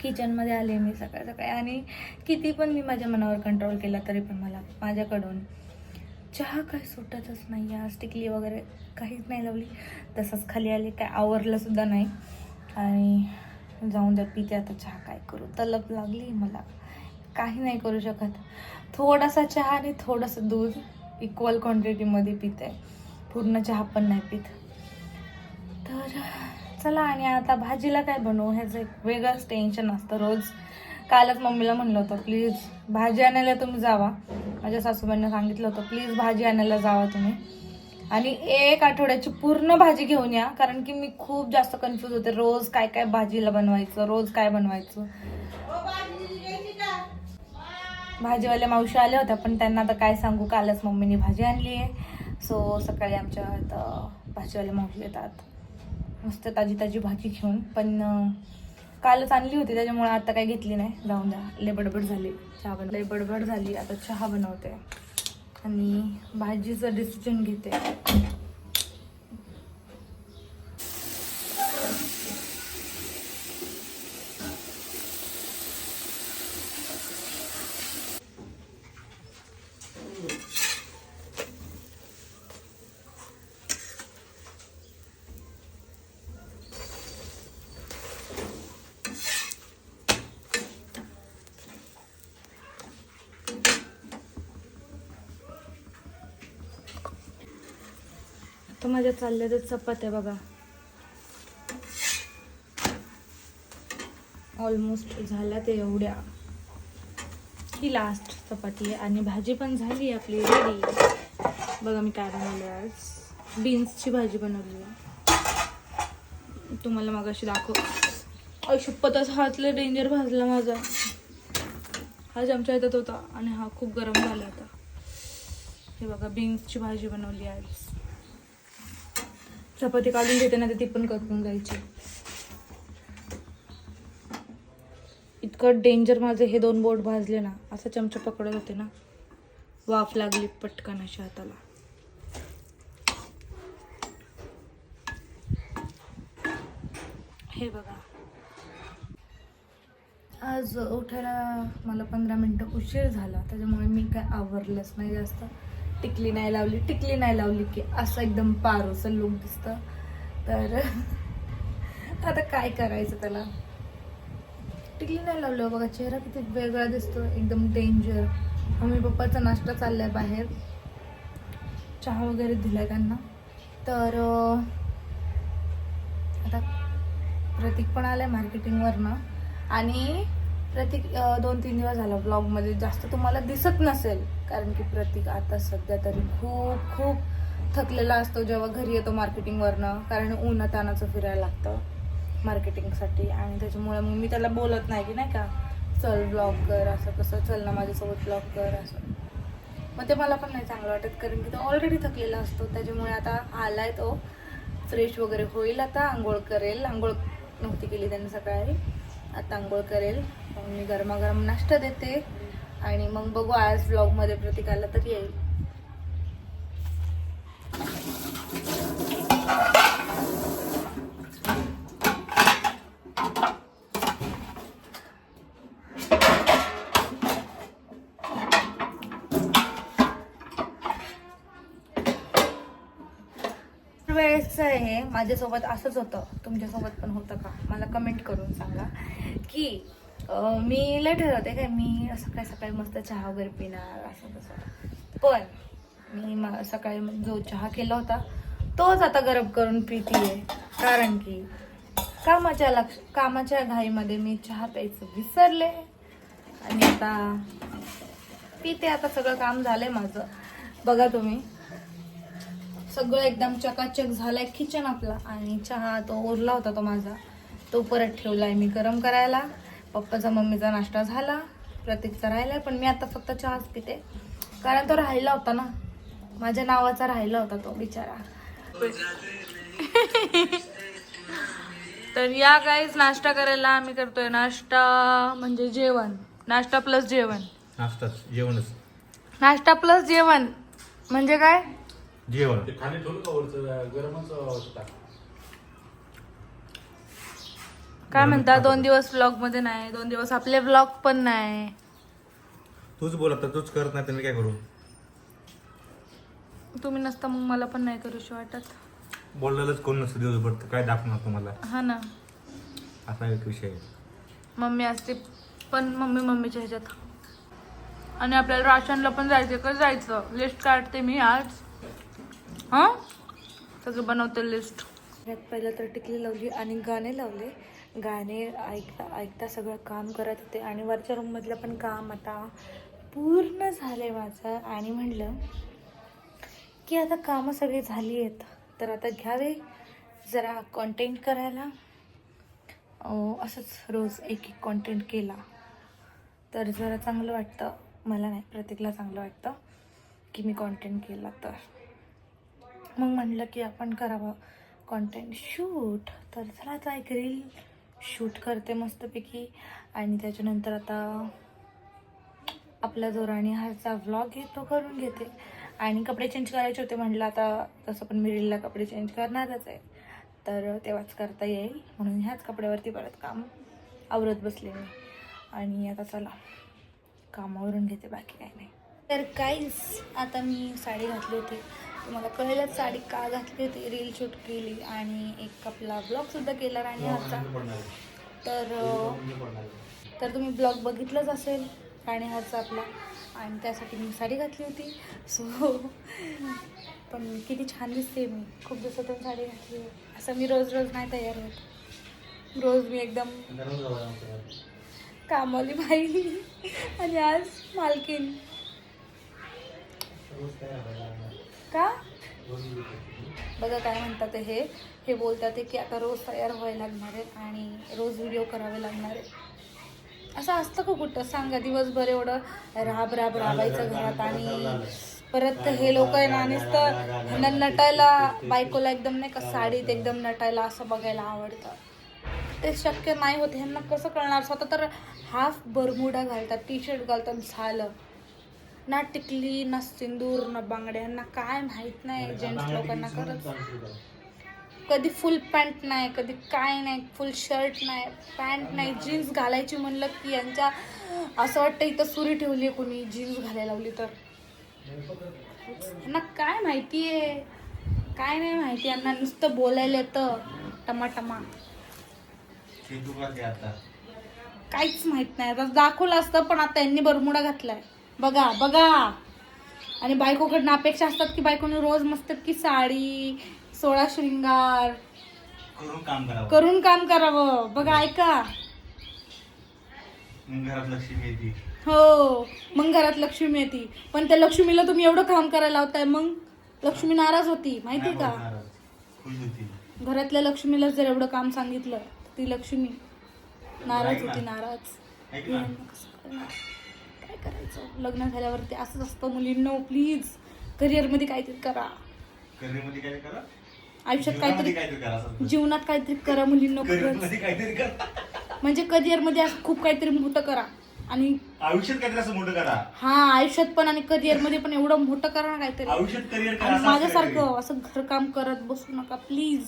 किचनमध्ये आले मी सकाळ सकाळी. आणि किती पण मी माझ्या मनावर कंट्रोल केला तरी पण मला माझ्याकडून. चहा काय सुटतच नाही आज टिकली वगैरे काहीच नाही लावली. तसंच खाली आले. काय आवरलंसुद्धा नाही. आणि जाऊन द्या पिते आता चहा काय करू. तलप लागली मला. काही नाही करू शकत. थोडासा चहा आणि थोडंसं दूध इक्वल क्वांटिटीमध्ये पिते. पूर्ण चहा पण नाही पित. तर चला आणि आता भाजीला काय बनवू? ह्याचं एक वेगळंच टेन्शन असतं रोज. कालच मम्मीला म्हणलं होतं प्लीज भाजी आणायला तुम्ही जावा. माझ्या सासूबाईंना सांगितलं होतं प्लीज भाजी आणायला जावा तुम्ही. आणि एक आठवड्याची पूर्ण भाजी घेऊन या कारण की मी खूप जास्त कन्फ्यूज होते. रोज काय काय भाजीला बनवायचं रोज काय बनवायचं. भाजीवाल्या मावशी आल्या होत्या पण त्यांना आता काय सांगू? कालच मम्मीने भाजी आणली आहे. सो सकाळी आमच्या इथं भाजीवाले मावशी येतात. मस्त ताजी ताजी भाजी घेऊन. पण कालच आणली होती त्याच्यामुळे आता काही घेतली नाही. जाऊन द्या. लय बडबड झाली. चहा बन लय बडबड झाली. आता चहा बनवते. आणि भाजीचं डिसिजन घेते. माझ्या चालल्या तर चपात्या बघा. ऑलमोस्ट झाल्या ते एवढ्या. ही लास्ट चपाती आहे आणि भाजी पण झाली आपली रेडी बघा मी काय बनवलं आज. बीन्सची भाजी बनवली आहे. तुम्हाला मग अशी दाखव अशुपतच हातले डेंजर भाजला माझा. हा आमच्या येतात होता आणि हा खूप गरम झाला आता हे बघा बीन्सची भाजी बनवली आज. चपाती काढून घेते ना तर ती पण करून जायची. इतकं डेंजर माझे हे दोन बोट भाजले ना असा चमचा पकडत होते ना. वाफ लागली पटकन अशी हाताला. हे बघा. आज उठायला मला पंधरा मिनटं उशीर झाला त्याच्यामुळे मी काय आवरलंच नाही जास्त. टिकली नाही लावली टिकली नाही लावली की असं एकदम पारोसं लुक दिसतं. तर आता काय करायचं त्याला? टिकली नाही लावलं हो बघा चेहरा किती वेगळा दिसतो एकदम डेंजर मम्मी पप्पाचा नाश्ता चाललाय बाहेर. चहा वगैरे दिला त्यांना. तर आता प्रतीक पण आलाय मार्केटिंगवरनं आणि प्रतीक दोन तीन दिवस झाला ब्लॉगमध्ये जास्त तुम्हाला दिसत नसेल कारण की प्रतीक आता सध्या तरी खूप खूप थकलेला असतो जेव्हा घरी येतो मार्केटिंगवरनं कारण उन्हातानाचं फिरायला लागतं मार्केटिंगसाठी आणि त्याच्यामुळे मग मी त्याला बोलत नाही की नाही का चल ब्लॉग कर असं कसं चल ना माझ्यासोबत ब्लॉग कर असं. मग ते मला पण नाही चांगलं वाटत कारण की तो ऑलरेडी थकलेला असतो. त्याच्यामुळे आता आलाय तो. फ्रेश वगैरे होईल आता आंघोळ करेल. आंघोळ नव्हती केली त्याने सकाळी. आता आंघोळ करेल. मग मी गरमागरम नाश्ता देते. आणि मग बघू आज ब्लॉगमध्ये प्रतीक आला तर येईल. आहे माझ्यासोबत असंच होतं. तुमच्यासोबत पण होतं का? मला कमेंट करून सांगा. की मी लय ठरवते काय मी सकाळी सकाळी मस्त चहा वगैरे पिणार असं तसं. पण मी सकाळी जो चहा केला होता तोच आता गरम करून पिते कारण की कामाच्या लक्ष कामाच्या घाईमध्ये मी चहा प्यायचं विसरले. आणि आता पिते आता सगळं काम झालंय माझं. बघा तुम्ही. सगळं एकदम चकाचक झालंय किचन आपला. आणि चहा तो उरला होता तो माझा. तो परत ठेवलाय मी गरम करायला. पप्पाचा मम्मीचा नाश्ता झाला. प्रतीकचा राहिलाय पण मी आता फक्त चहाच पिते. कारण तो राहिला होता ना. माझ्या नावाचा राहिला होता तो बिचारा. तर या काहीच नाश्ता करायला आम्ही करतोय नाश्ता म्हणजे जेवण. नाश्ता प्लस जेवण. नाश्ताच जेवणच. नाश्ता प्लस जेवण. म्हणजे काय? जेवण. ते खाली ठेवलं का वरचं गरमच होता काय म्हणता दोन दिवस व्लॉगमध्ये नाही दोन दिवस आपले व्लॉग पण नाही. तूच बोल आता तूच करत नाही तर मी काय करू? तुम्ही नसता मग मला पण नाही करूशी वाटत. बोललेलंच कोण नसतं दिवसभर तर काय दाखवणार तुम्हाला? हा ना. असा एक विषय आहे. मम्मी असते पण मम्मी मम्मीच्या ह्याच्यात. आणि आपल्याला राशनला पण जायचं का? जायचं. लिस्ट काढते मी आज. हां? सगळं बनवते लिस्ट पहिलं तर टिकली लावली आणि गाणे लावले. गाणे ऐकता ऐकता सगळं काम करत होते आणि वरच्या रूममधलं पण काम आता पूर्ण झालंय माझं. आणि म्हणलं की आता कामं सगळी झाली आहेत. तर आता घ्यावे जरा कॉन्टेंट करायला. असंच रोज एक एक कॉन्टेंट केला. तर जरा चांगलं वाटतं. मला नाही प्रत्येकला चांगलं वाटतं की मी कॉन्टेंट केला तर. मग म्हणलं की आपण करावं कॉन्टेंट शूट तर चला आता एक रील शूट करते मस्तपैकी. आणि त्याच्यानंतर आता आपला जो राणीहारचा व्लॉग आहे तो करून घेते. आणि कपडे चेंज करायचे होते म्हटलं आता तसं पण मी रीलला कपडे चेंज करणारच आहे. तर तेव्हाच करता येईल. म्हणून ह्याच कपड्यावरती परत काम आवरत बसले मी. आणि आता चला कामावरून घेते बाकी काही नाही. तर काहीच आता मी साडी घातली होती. तुम्हाला कळेलच साडी का घातली होती? रील शूट केली आणि एक आपला ब्लॉगसुद्धा केला राणीहारचा तर अं, तर तुम्ही ब्लॉग बघितलंच असेल राणीहारचा आपला. आणि त्यासाठी मी साडी घातली होती. सो पण किती छान दिसते मी. खूप दिवसातून साडी घातली. असं मी रोज रोज नाही तयार होत. रोज मी एकदम कामवाली बाई आणि आज मालकीन. का? बघा काय म्हणतात हे. हे बोलतात ते की आता रोज तयार व्हायला लागणार आहेत आणि रोज व्हिडिओ करावे लागणार आहेत. असं असतं का कुठं? सांगा दिवसभर एवढं राब राब राबायचं घरात आणि परत हे लोक आहे ना नुसतं ह्यांना नटायला बायकोला एकदम नाही का साडीत एकदम नटायला असं बघायला आवडतं. ते शक्य नाही होत. ह्यांना कसं कळणार? स्वतः तर हाफ बरमुडा घालतात टी शर्ट घालतात झालं. ना टिकली ना सिंदूर ना बांगड्या यांना काय माहीत नाही जेंट्स लोकांना खरंच. कधी फुल पॅन्ट नाही कधी काय नाही फुल शर्ट नाही पॅन्ट नाही जीन्स घालायची म्हणलं की यांच्या असं वाटतं इथं सुरी ठेवली आहे कोणी जीन्स घालायला लावली तर. यांना काय माहिती आहे काय नाही माहिती यांना नुसतं बोलायला येतं टमाटमा. काहीच माहीत नाही आता दाखवलं असतं पण आता यांनी बरमुडा घातलाय. बघा बघा. आणि बायकोकडनं अपेक्षा असतात की बायकोने रोज मस्त की साडी सोळा शृंगार. करून काम करावं. करून काम करावं. बघा ऐका. मग घरात लक्ष्मी येते. हो मग घरात लक्ष्मी येते पण त्या लक्ष्मीला तुम्ही एवढं काम करायला लावताय मग लक्ष्मी नाराज होती माहिती नाही का? बोलणार आज. खुश होती. घरातल्या लक्ष्मीला जर एवढं काम सांगितलं तर ती लक्ष्मी नाराज. होती नाराज. ऐक ना? काय करायचं? लग्न झाल्यावरती असंच असतं मुलींनो प्लीज करिअरमध्ये काहीतरी करा. करिअरमध्ये काय करा. आयुष्यात काहीतरी जीवनात काहीतरी करा मुलींनो म्हणजे करिअरमध्ये असं खूप काहीतरी मोठं करा. आणि आयुष्यात काहीतरी असं मोठं करा. हा आयुष्यात पण आणि करिअरमध्ये पण एवढं मोठं करा ना काहीतरी. आयुष्यात करिअर. माझ्यासारखं असं घरकाम करत बसू नका प्लीज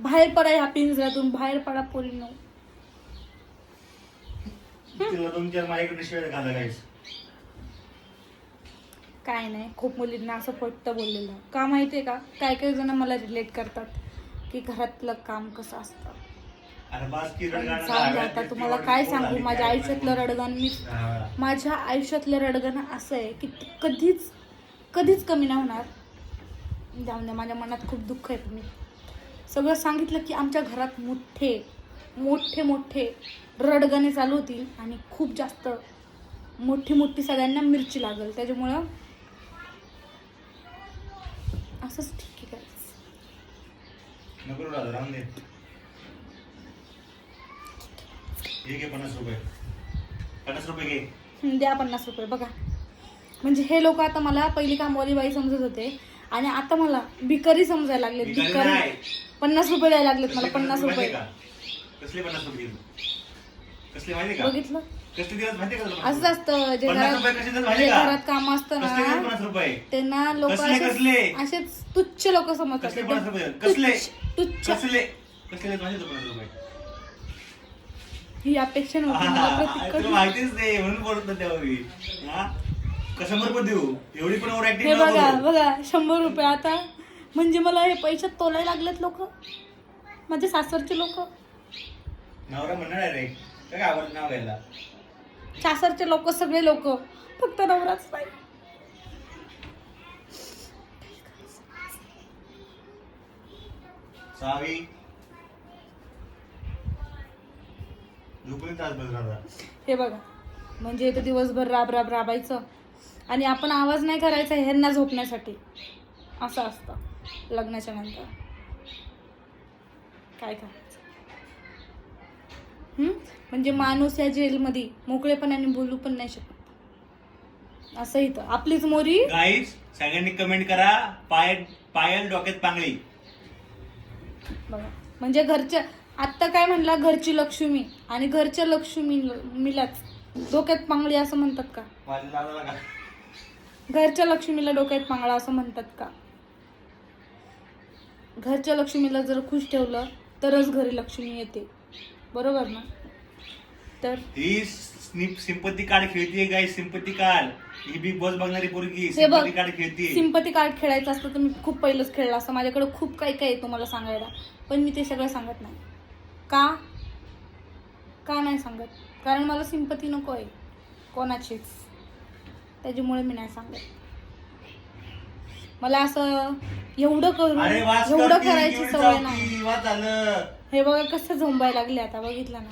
बाहेर पडा ह्या पिंजऱ्यातून बाहेर पडा पोरींनो. चार माझ्याकडे शिवाय घाला काहीच काय नाही खूप मुलींना असं पट्ट बोललेलं. का माहितीये का? काय काही जण मला रिलेट करतात की घरातलं काम कसं असतं. आता तुम्हाला काय सांगू? माझ्या आयुष्यातलं माहिती. रडगण मी. माझ्या आयुष्यातलं रडगण असं आहे की कधीच कधीच कमी नाही होणार. जाऊन द्या माझ्या मनात खूप दुःख आहे मी सगळं सांगितलं की आमच्या घरात मोठे मोठे मोठे रडगणे चालू होतील आणि खूप जास्त मोठी मोठी सगळ्यांना मिरची लागेल. त्याच्यामुळं असंच ठीक आहे पन्नास रुपये. पन्नास रुपये द्या पन्नास रुपये बघा. म्हणजे हे लोक आता मला पहिली कामवाली बाई समजत होते. आणि आता मला भिकारी समजायला लागले भिकारी. पन्नास रुपये द्यायला लागलेत मला पन्नास रुपये? कसले पन्नास रुपये बघितलं? कसले दिवस माहितीये का तुला? असंच असतं जे पन्नास घरात जे का? काम असतं कसले ना पन्नास रुपये. ते ना लोक कसले, कसले? असेच तुच्छ लोक समजतात. कसले एकदम पन्नास रुपये? कसले? तुच्छ. तुच्छ कसले? कसले दिले माहिती का पन्नास रुपये? ही अपेक्षा नव्हती मला तुला. माहितीच नाही म्हणून बोलत नाही मी हा? पण देऊ. एवढी पण ओव्हर हे ऍक्टिंग बघा बघा शंभर रुपये आता. म्हणजे मला हे पैशात तोलायला लागलेत लोक. माझे सासरचे लोक. नवरा म्हणणार आहे रे काय आवडत नाव घ्यायला. सासरचे लोक सगळे लोक. फक्त नवराच नाही हे बघा म्हणजे इथं दिवसभर राब राब राबायचं. आणि आपण आवाज नाही करायचा ह्यांना झोपण्यासाठी. असं असतं लग्नाच्या नंतर. काय करायचं? म्हणजे माणूस या जेलमध्ये मोकळेपणाने बोलू पण नाही शकत. असं इथं. आपलीच मोरी? गाईज सगळ्यांनी कमेंट करा. पाय पायल डोक्यात पांगळी. बघा. म्हणजे घरच्या आत्ता काय म्हणला? घरची लक्ष्मी. आणि घरच्या लक्ष्मी मिलाच. डोक्यात पांगळी असं म्हणतात का? माझ्या का? घरच्या लक्ष्मीला डोक्यात पांगळा असं म्हणतात का? घरच्या लक्ष्मीला जर खुश ठेवलं तरच घरी लक्ष्मी येते. बरोबर ना? तर? ही सिंपत्ती कार्ड खेळतीये गाई सिंपत्ती कार्ड. ही बिग बॉस बघणारी पोरगी हे बघ सिंपत्ती कार्ड खेळतीये. सिंपती कार्ड खेळायचं असतं तर मी खूप पहिलंच खेळलं असतं. माझ्याकडे खूप काही काही आहे तुम्हाला सांगायला. पण मी ते सगळं सांगत नाही. का? का नाही सांगत? कारण मला सिंपती नको आहे. कोणाचीच. त्याच्यामुळे मी नाही सांगत. मला असं एवढं करून अरे वाच एवढं करती, करायची सवय नाही. वाच हे बघा कसं झोंबायला लागले आता बघितलं ना.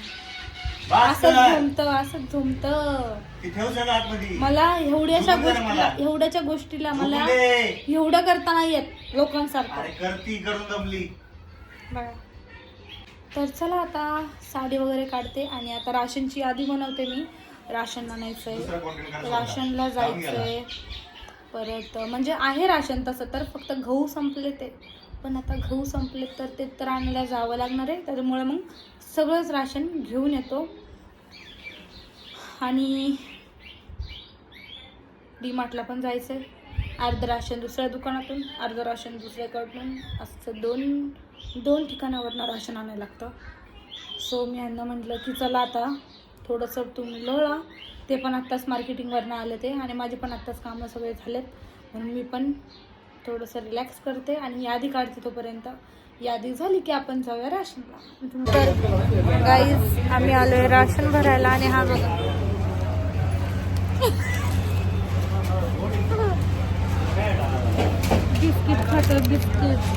असंच. झोंबतं असंच झोंबतं. ती ठेव सगळं आतमध्ये. मला एवढ्याशा गोष्टीला. एवढ्याच्या गोष्टीला मला. एवढं करता नाही येत लोकांसारखं. बघा. तर चला आता साडी वगैरे काढते आणि आता राशनची यादी बनवते मी. राशन content करायचा राशनला. जाऊन जायचंय. परत म्हणजे आहे राशन तसं तर फक्त गहू संपले ते. पण आता गहू संपले तर ते तर आणायला जावं लागणार आहे. त्याच्यामुळे मग सगळंच राशन घेऊन येतो. आणि डीमार्टला पण जायचं आहे अर्धं राशन दुसऱ्या दुकानातून अर्धं राशन दुसऱ्याकडून असं दोन दोन ठिकाणावरनं राशन आणायला लागतं. सो मी यांना म्हटलं की चला आता थोडंसं तुम्ही लोळा. ते पण आत्ताच मार्केटिंगवरनं आले ते आणि माझे पण आत्ताच कामं सगळे झालेत. म्हणून मी पण थोडंसं रिलॅक्स करते आणि यादी काढते तोपर्यंत. यादी झाली की आपण जाऊया राशनला. तर गाईज आम्ही आलोय राशन भरायला आणि हा बघा. बिस्किट खातो बिस्किट.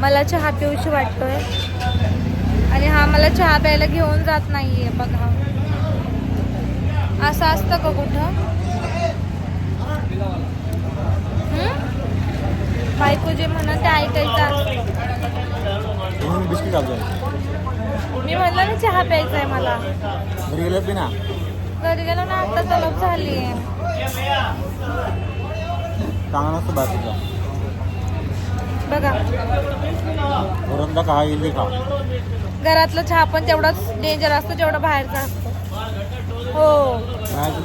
मला चहा पिऊशी वाटतोय. आणि हा मला चहा प्यायला घेऊन जात नाहीये बघा. असं असतं का कुठं? बायको जे म्हणत ते ऐकायचं. असतं बिस्किट मी म्हणलं ना चहा प्यायचा आहे मला. घरी गेलं बी ना घरी गेलो ना आता तलब झाली. चांगला बाहेर तुझा बघा. वरून का इल्ली खा. घरातलं चहा पण तेवढाच डेंजर असतो जेवढं बाहेरचा असतो. हो.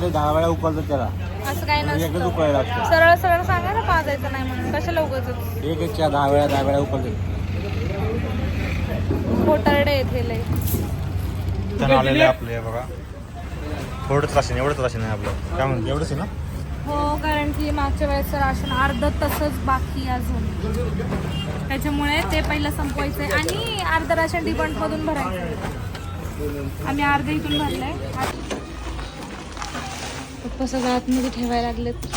दहा वेळा उकळतात त्याला. असं काही एकच नसतं. उकळायला लागतं. सरळ सरळ सांगा ना पाजायचं नाही म्हणून. कशाला उगाच? एक एक चहा दहा वेळा दहा वेळा उकळतात खोटारडे आहेत हे लय आलेले आपले बघा. थोडंच राशन एवढंच राशन आहे आपलं. काय म्हणतो? एवढंच आहे ना? हो कारण की मागच्या वेळेचं राशन अर्ध तसंच बाकी आहे अजून. त्याच्यामुळे ते पहिलं संपवायचं आहे आणि अर्ध राशन डिपॉन्टमधून भरायचं आहे. आम्ही अर्ध इथून भरलंय. पप्पा सगळं आतमध्ये ठेवायला लागलेत.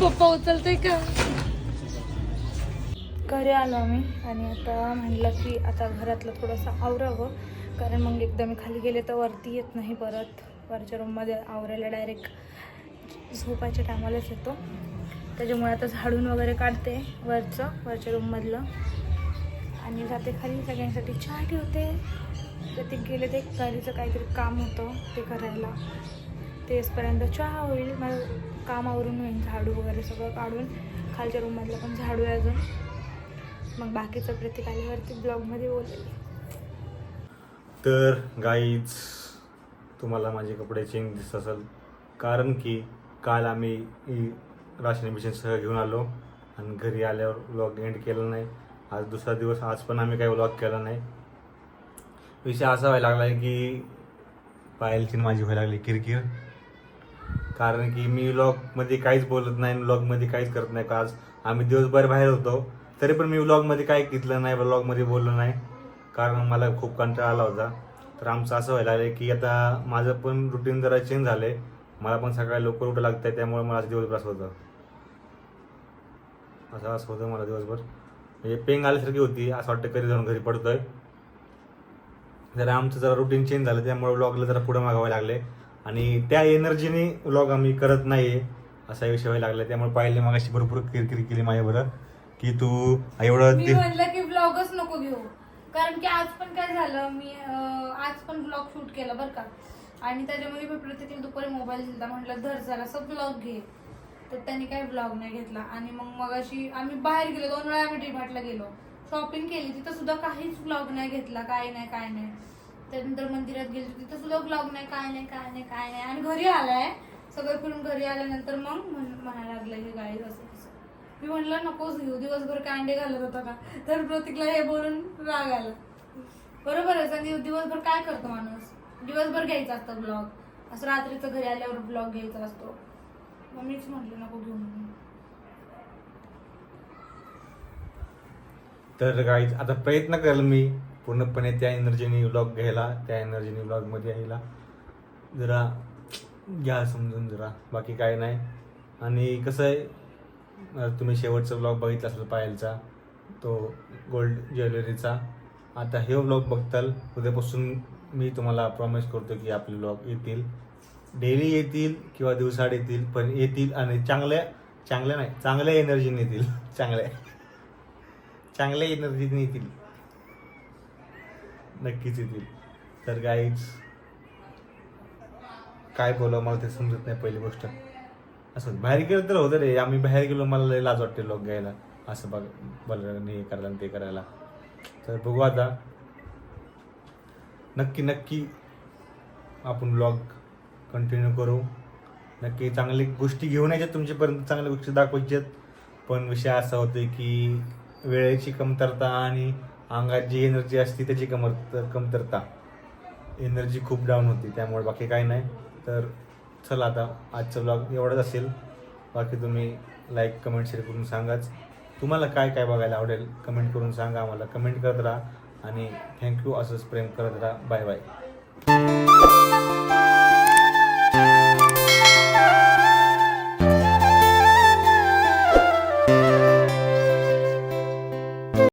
पप्पा उचलते का? घरी आलो आम्ही आणि आता म्हणलं की आता घरातलं थोडंसं आवरावं. कारण मग एकदा मी खाली गेले तर वरती येत नाही परत. वरच्या रूममध्ये आवरायला डायरेक्ट झोपायच्या टायमालाच येतो. त्याच्यामुळे आता झाडून वगैरे काढते वरचं वरच्या रूममधलं. आणि जाते खाली सगळ्यांसाठी चहा ठेवते. तर ते गेले ते गाडीचं काहीतरी काम होतं ते करायला. तेचपर्यंत चहा होईल मला कामावरून होईल झाडू वगैरे सगळं काढून खालच्या रूममधलं पण झाडू आहे अजून. मग बाकीचं प्रत्येक आल्यावरती ब्लॉगमध्ये बोलेल. तर गाईज तुम्हाला माझे कपडे चेंज दिसत असेल. कारण की काल आम्ही राशन मिशनसह घेऊन आलो आणि घरी आल्यावर व्लॉग एंड केला नाही. आज दुसरा दिवस आज पण आम्ही काही व्लॉग केला नाही. विषय असा व्हायला लागला आहे की पायलची माझी व्हायला लागली किरकिर. कारण की मी व्लॉगमध्ये काहीच बोलत नाही व्लॉगमध्ये काहीच करत नाही. का आज आम्ही दिवसभर बाहेर होतो. तरी पण मी व्लॉगमध्ये काही घेतलं नाही व्लॉगमध्ये बोललो नाही. कारण मला खूप कंटाळा आला होता. तर आमचं असं व्हायला लागलं की आता माझं पण रुटीन जरा चेंज झालं आहे मला पण सकाळी लवकर उठं लागतं आहे त्यामुळे मला असं दिवसभर असं होतं. असं असं होतं मला दिवसभर. म्हणजे पेंग आल्यासारखी होती असं वाटतं कधी जाऊन घरी पडतोय. जरा आमचं जरा रुटीन चेंज झालं त्यामुळे व्लॉगला जरा पुढे मागावे लागले. आणि त्या एनर्जीने व्लॉग आम्ही करत नाही असा विषय व्हायला लागला त्यामुळे पाहिले मग अशी भरपूर किरकिरी केली माझ्या बरं की तू एवढं मी म्हणलं की ब्लॉगच नको घेऊ. कारण की आज पण काय झालं मी अं, आज पण ब्लॉग शूट केला बरं का. आणि त्याच्यामध्ये मी प्रत्येक दुपारी मोबाईल दिला म्हटलं धर जरा असं ब्लॉग घे. तर त्यांनी काही ब्लॉग नाही घेतला. आणि मग मग अशी आम्ही बाहेर गेलो. दोन वेळा आम्ही डीमार्टला गेलो. शॉपिंग केली. तिथं सुद्धा काहीच ब्लॉग नाही घेतला. काय नाही काय नाही. त्यानंतर मंदिरात गेलो तिथं सुद्धा ब्लॉग नाही काय नाही काय नाही काय नाही. आणि घरी आलाय. सगळं फिरून घरी आल्यानंतर मग म्हणायला लागलं हे गाडी असं तसं. मी म्हणलं नकोच घेऊ दिवसभर कांडे घालत होता का? तर प्रतीकला हे बोलून राग आला. बरोबर आहे सांगितलं दिवसभर काय करतो माणूस? दिवसभर घ्यायचा असतं ब्लॉग असं रात्रीचं घरी आल्यावर ब्लॉग घ्यायचा असतो. मग मीच म्हटलं नको घेऊन तर गाईज आता प्रयत्न करेल मी पूर्णपणे त्या एनर्जीने व्लॉग घ्यायला त्या एनर्जीने व्लॉगमध्ये यायला. जरा घ्या समजून जरा बाकी काय नाही. आणि कसं आहे तुम्ही शेवटचा व्लॉग बघितला असेल पायलचा तो गोल्ड ज्वेलरीचा आता हे व्लॉग बघताल उद्यापासून मी तुम्हाला प्रॉमिस करतो की आपले व्लॉग येतील. डेली येतील किंवा दिवसाड येतील पण येतील आणि चांगल्या चांगल्या नाही चांगल्या एनर्जीने येतील. चांगल्या. चांगल्या एनर्जीने येतील. नक्कीच येतील. तर गाईच काय बोलावं मला ते समजत नाही पहिली गोष्ट. असं बाहेर गेलं तर होतं रे. आम्ही बाहेर गेलो मला लय लाज वाटते लोक घ्यायला. असं बघ बरं हे करायला आणि ते करायला. तर बघू आता. नक्की नक्की आपण ब्लॉग कंटिन्यू करू. नक्की चांगली गोष्टी घेऊन यायच्यात तुमच्यापर्यंत चांगल्या गोष्टी दाखवायच्यात. पण विषय असा होतो की वेळेची कमतरता आणि अंगात जी एनर्जी असते त्याची कमर कमतरता. एनर्जी खूप डाऊन होती त्यामुळे बाकी काही नाही. तर चला आता आजचा ब्लॉग एवढाच असेल. बाकी तुम्ही लाईक कमेंट शेअर करून सांगाच. तुम्हाला काय काय बघायला आवडेल कमेंट करून सांगा आम्हाला. कमेंट करत राहा आणि थँक्यू असंच प्रेम करत राहा. Bye bye